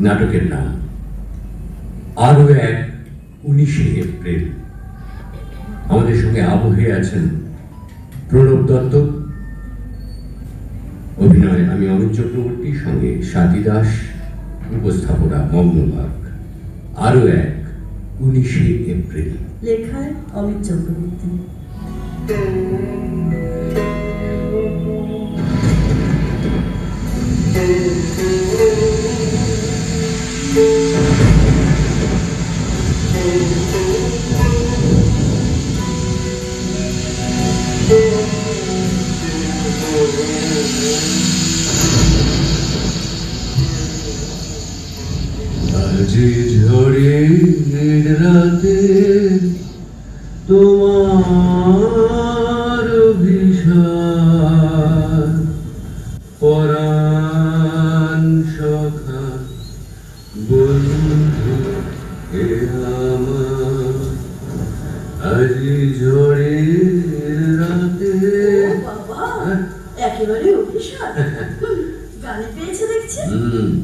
নাটকের নাম। আরও এক উনিশে এপ্রিল। আমাদের সঙ্গে আবহে আছেন প্রণব দত্ত। অভিনয় আমি অমিত চক্রবর্তী, সঙ্গে স্বাতী দাস, উপস্থাপনা মগ্নভাগ আরও এক উনিশে এপ্রিল। লেখায় অমিত চক্রবর্তী। পরাণ সখা বন্ধু এ আমার। আজ ঝড়ের রাতে একেবারে অভিশাপ। গানে পেয়েছে দেখছি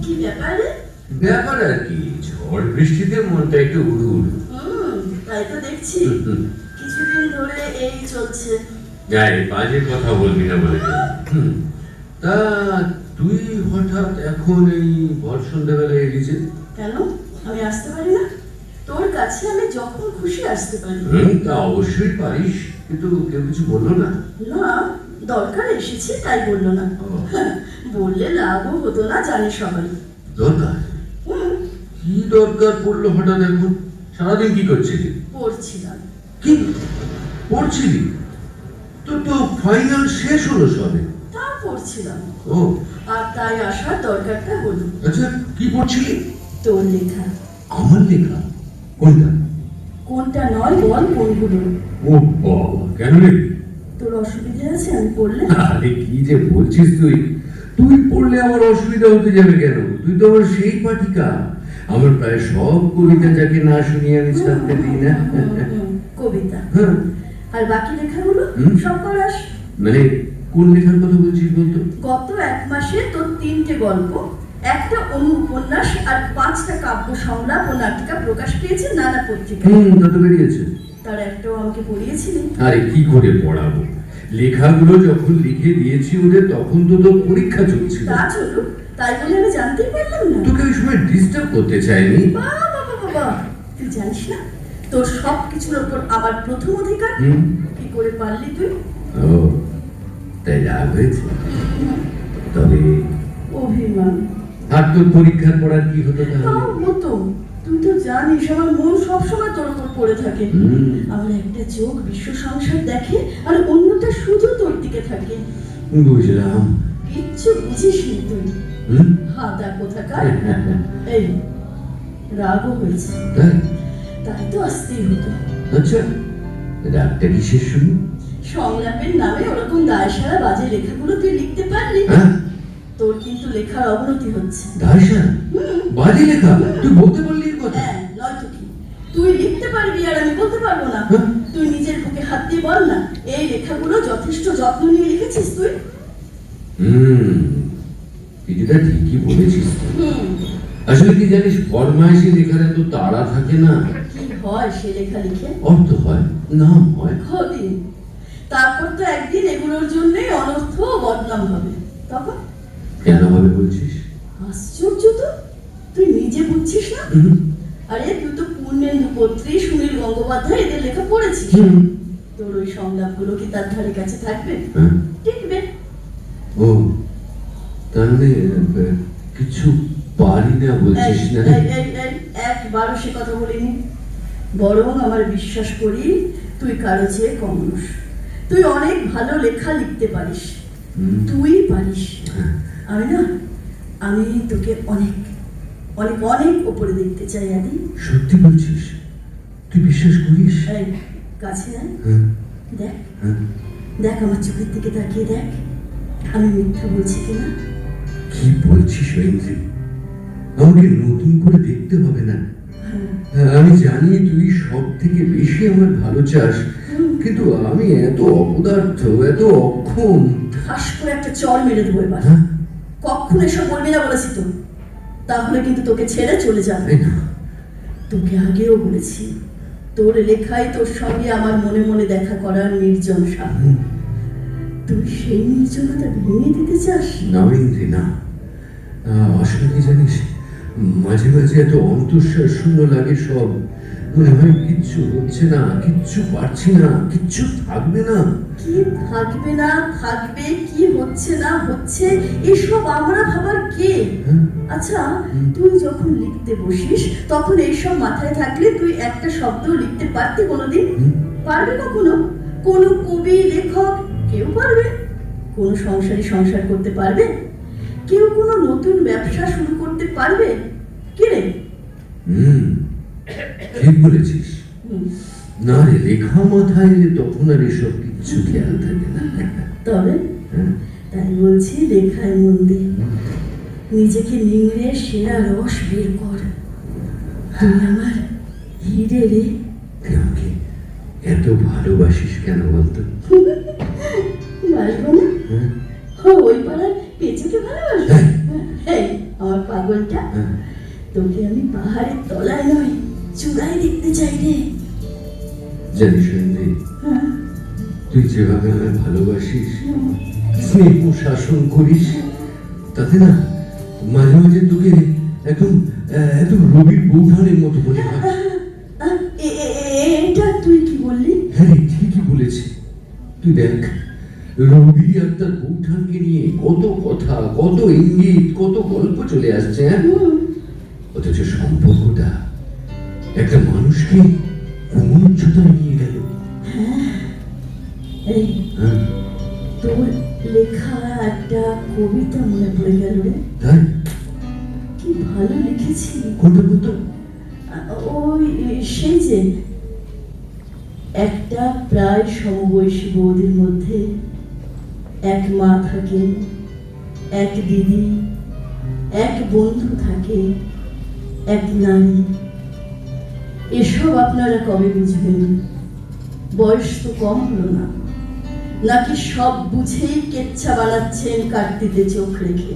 কি ব্যাপারে ব্যাপার আর কি ঝড় বৃষ্টিতে মনটা একটু উড়ুর হুম তাই তো দেখছি। কিছুদিন ধরে এই চলছে। যাই বাজে কথা বলবি না বলে। হুম, তা তুই হঠাৎ এখন এই ভর সন্ধ্যাবেলায় এলি যে কেন? আমি আসতে পারি না? তোর কাছে আমি যখন খুশি আসতে পারি। হুম, তা অবশ্যই পারিস কিন্তু কেউ কিছু বলল না? না দরকার এসেছে তাই বলল না। বললে লাভও হতো না জানি সবাই। দরকার? কি দরকার পড়ল হঠাৎ এখন? সারাদিন কি করছিলি? পড়ছিলাম। কি? পড়ছিলি? তো তো ফাইনাল শেষ হলো সবে। তা পড়ছিলাম ও আর তাই আসার দরকারটা হলো আচ্ছা কি পড়ছিলি তোর লেখা আমার লেখা কোনটা কোনটা নয় বল কোনগুলো ও বাবা কেন লিখবি তোর অসুবিধা আছে আমি পড়লে আরে কি যে বলছিস তুই তুই পড়লে আমার অসুবিধা হতে যাবে কেন তুই তো আমার সেই পাঠিকা আমার প্রায় সব কবিতা যাকে না শুনিয়ে আমি ছাড়তে দিই না কবিতা হ্যাঁ, আর বাকি লেখাগুলো। সব পড়াস মানে কোন লেখার কথা বলছিস বলতো? গত এক মাসে তোর তিনটে গল্প একটা অনু উপন্যাস আর পাঁচটা কাব্য সংলাপ ও নাটিকা প্রকাশ পেয়েছে নানা পত্রিকায়। হুম তত বেরিয়েছে। তার একটাও আমাকে পড়িয়েছিলি। আরে কি করে পড়াবো? লেখাগুলো যখন লিখে দিয়েছি ওদের তখন তো তোর পরীক্ষা চলছিল। তা চলুক তাই বলে আমি জানতেই পারলাম না। তোকে ওই সময় ডিস্টার্ব করতে চাইনি? বাবা বাবা বাবা তুই জানিস না তোর সব কিছুর ওপর আমার প্রথম অধিকার? কি করে পারলি তুই? ও। তাই রাগ হয়েছে। তবে অভিমান। আর তোর পরীক্ষার পড়ার কি হতো তাহলে? মতো তুই তো জানিস আমার মন সবসময় তোর উপর পড়ে থাকে। আমার একটা চোখ বিশ্ব সংসার দেখে আর অন্যটা শুধু তোর দিকে থাকে। বুঝলাম। কিচ্ছু বুঝিস নি তুই? হাদা কোথাকার? এই রাগও হয়েছে। তাই? তাই তো আসতেই হতো। আচ্ছা রাগটা কিসের শুনি সংলাপের নামে ওরকম দায় সারা বাজে লেখাগুলো তুই লিখতে পারলি? হ্যাঁ। তোর কিন্তু লেখার অবনতি হচ্ছে। দাসা বাজে লেখা? তুই বলতে পারলি এর কথা? হ্যাঁ নয়তো কি? তুই লিখতে পারবি আর আমি বলতে পারব না। হ্যাঁ। তুই নিজের বুকে হাত দিয়ে বল না এই লেখাগুলো যথেষ্ট যত্ন নিয়ে লিখেছিস তুই? হুম। কিছুটা ঠিকই বলেছিস আসলে কি জানিস ফরমাইশি লেখার এত তাড়া থাকে না? কি হয় সে লেখা লিখে? অর্থ হয়? নাম হয়? কদিন তারপর তো একদিন এগুলোর জন্যই অনর্থ বদনাম হবে। তখন? কেন হবে বলছিস? আশ্চর্য তো তুই নিজে বুঝছিস না? আরে তুই তো পূর্ণেন্দু পত্রী সুনীল গঙ্গোপাধ্যায় এদের লেখা পড়েছিস। তোর ওই সংলাপগুলো কি তার ধারে কাছে থাকবে? হ্যাঁ। টিকবে। ও তাহলে কিছু পারি না বলছিস না? একবারও সে কথা বলিনি। বরং আমার বিশ্বাস করি তুই কারও চেয়ে কম নস। তুই অনেক ভালো লেখা লিখতে পারিস। তুই পারিস হ্যাঁ। আমি না আমি তোকে অনেক অনেক অনেক উপরে দেখতে চাই আদি। সত্যি বলছিস? তুই বিশ্বাস করিস? কাছে আয়। হ্যাঁ, দেখ। হ্যাঁ। দেখ আমার চোখের দিকে তাকিয়ে দেখ। আমি মিথ্যা বলছি কিনা? কি বলছিস ঐন্দ্রী আমাকে নতুন করে দেখতে হবে না। আমি জানি তুই সব থেকে বেশি আমার ভালো চাস। কিন্তু আমি এত অপদার্থ এত অক্ষম ঠাস করে একটা চর মেরে দেবো এবার। হ্যাঁ? কখন এসব বলবি না বলেছি তো। তাহলে কিন্তু তোকে ছেড়ে চলে যাবে। না? তোকে আগেও বলেছি তোর লেখায় তোর সঙ্গে আমার মনে মনে দেখা করার নির্জন সাপ। তুই সেই নির্জনতা ভেঙে দিতে চাস? না ইন্দ্রি না। আহ, আসলে কি জানিস মাঝে মাঝে এত অন্তঃশ্বাস শূন্য লাগে সব। মনে হয় কিচ্ছু হচ্ছে না কিচ্ছু পারছি না কিচ্ছু থাকবে না। কি থাকবে না থাকবে কি হচ্ছে না হচ্ছে এসব আমরা ভাবার কে? হ্যাঁ? আচ্ছা তুই যখন লিখতে বসিস তখন এইসব মাথায় থাকলে তুই একটা শব্দ লিখতে পারতি কোনোদিন? পারবে কখনো কোন কবি লেখক কেউ পারবে? কোন সংসারী সংসার করতে পারবে? কেউ কোনো নতুন ব্যবসা শুরু করতে পারবে? কে রে? হুম। ঠিক বলেছিস না রে লেখা মাথায় এলে তখন আর এসব কিচ্ছু খেয়াল থাকে না। তবে হ্যাঁ? তাই বলছি লেখায় মন দে নিজেকে নিংড়ে সেরা রস বের কর। তুই আমার হিরে রে। আমাকে এত ভালোবাসিস কেন বলতো? বাসবো না? হ্যাঁ? ওই পাড়ার পেঁচেকে ভালোবাসবো এই আমার পাগলটা। হ্যাঁ? তোকে আমি পাহাড়ের তলায় নয় দেখতে চাই রে। জানিস হ্যাঁ, তুই যেভাবে আমায় ভালোবাসিস স্নেহ শাসন করিস তাতে না মাঝে মাঝে তোকে একদম একদম রবির বৌঠানের মতো মনে হয়। আহ, এ- এ- এ- এটা তুই কি বললি? হ্যাঁ ঠিকই বলেছি। তুই দেখ রবি আর তার বৌঠানকে নিয়ে কত কথা কত ইঙ্গিত কত গল্প চলে আসছে হ্যাঁ? অথচ সম্পর্কটা একটা মানুষকে উচ্চতায় নিয়ে গেল। এই হ্যাঁ। তোর লেখা একটা কবিতা মনে পড়ে গেল রে। তাই? কি ভালো লিখেছি। কোনটা ওই সেই যে একটা প্রায় সমবয়সী বৌদির মধ্যে এক মা থাকেন এক দিদি এক বন্ধু থাকে এক নারী। এসব আপনারা কবে বুঝবেন? বয়স তো কম হলো না। নাকি সব বুঝেই কেচ্ছা বানাচ্ছেন কাটতিতে চোখ রেখে?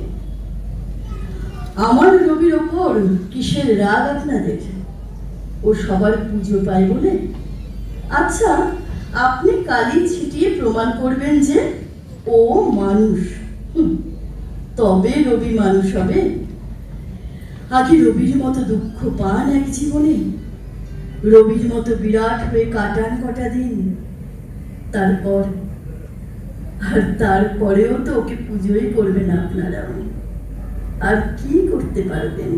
আমার রবির ওপর কিসের রাগ আপনাদের? ও সবার পুজো পায় বলে? আচ্ছা আপনি কালি ছিটিয়ে প্রমাণ করবেন যে ও মানুষ। তবে রবি মানুষ হবে। আগে রবির মতো দুঃখ পান এক জীবনে। রবির মতো বিরাট হয়ে কাটান কটা দিন। তারপর, আর তারপরেও তো ওকে পুজোই করবেন আপনারা। আর কি করতে পারবেন?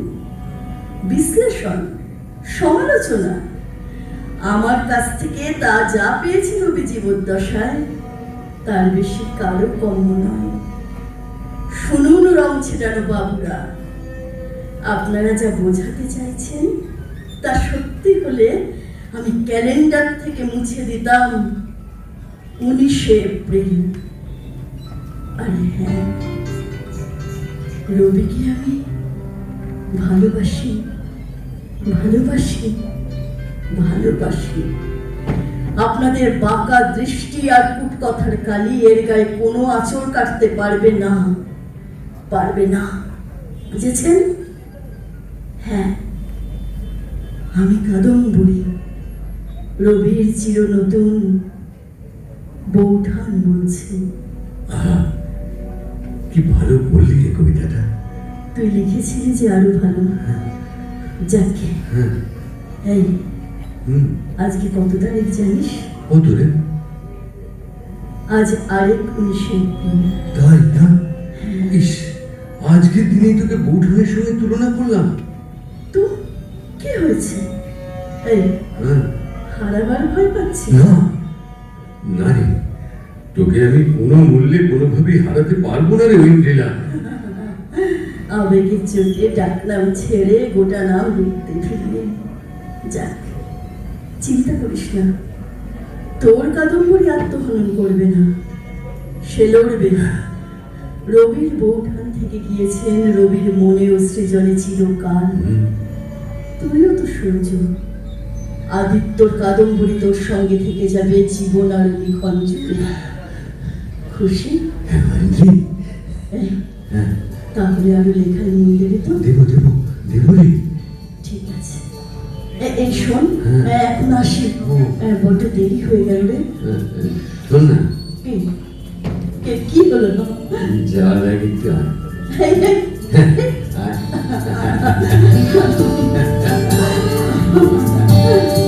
বিশ্লেষণ, সমালোচনা। আমার কাছ থেকে তা যা পেয়েছি রবি জীবদ্দশায় তার বেশি কারও কম নয়। শুনুন রং ছেটানো বাবুরা, আপনারা যা বোঝাতে চাইছেন তা সত্যি হলে আমি ক্যালেন্ডার থেকে মুছে দিতাম উনিশে এপ্রিল। আরে হ্যাঁ রবিকে আমি ভালোবাসি? ভালোবাসি ভালোবাসি। আপনাদের বাঁকা দৃষ্টি আর কুটকথার কালি এর গায়ে কোনো আঁচড় কাটতে পারবে না পারবে না। বুঝেছেন? হ্যাঁ। আমি কাদম কাদম্বরী রবির চির নতুন বৌঠান বলছি। কি ভালো বললি রে কবিতাটা। তুই লিখেছিলি যে আরও ভালো। যাকে। হ্যাঁ। এই আজকে কত তারিখ জানিস? কত রে? আজ আরেক উনিশে এপ্রিল। তাই না? ইস আজকের দিনেই তোকে বৌঠানের সঙ্গে তুলনা করলাম। তো? কি হয়েছে? এই হারাবার ভয় পাচ্ছি? না। না রে তোকে আমি কোনো মূল্যে কোনোভাবেই হারাতে পারব না রে ঐন্দ্রিলা। আবেগের চোখে ডাকনাম ছেড়ে গোটা নাম লিখতে যাক চিন্তা করিস না। তোর কাদম্বরী আত্মহনন করবে না। সে লড়বে রবির বৌঠান থেকে গিয়েছেন রবির মনে ও সৃজনে চিরকাল। তুইও তো সূর্য। আদিত্যর কাদম্বরী তোর সঙ্গে থেকে যাবে জীবন আর লিখন জুড়ে খুশি? হ্যাঁ এই, হ্যাঁ। তাহলে আরও লেখায় মন দেবে তো? দেবো দেবো দেবই। ঠিক আছে। এই শোন হ্যাঁ। এখন আসি। বড্ড দেরি হয়ে গেল রে। শোন না। কি? হলো না যাওয়ার আগে একটু আয়। うん。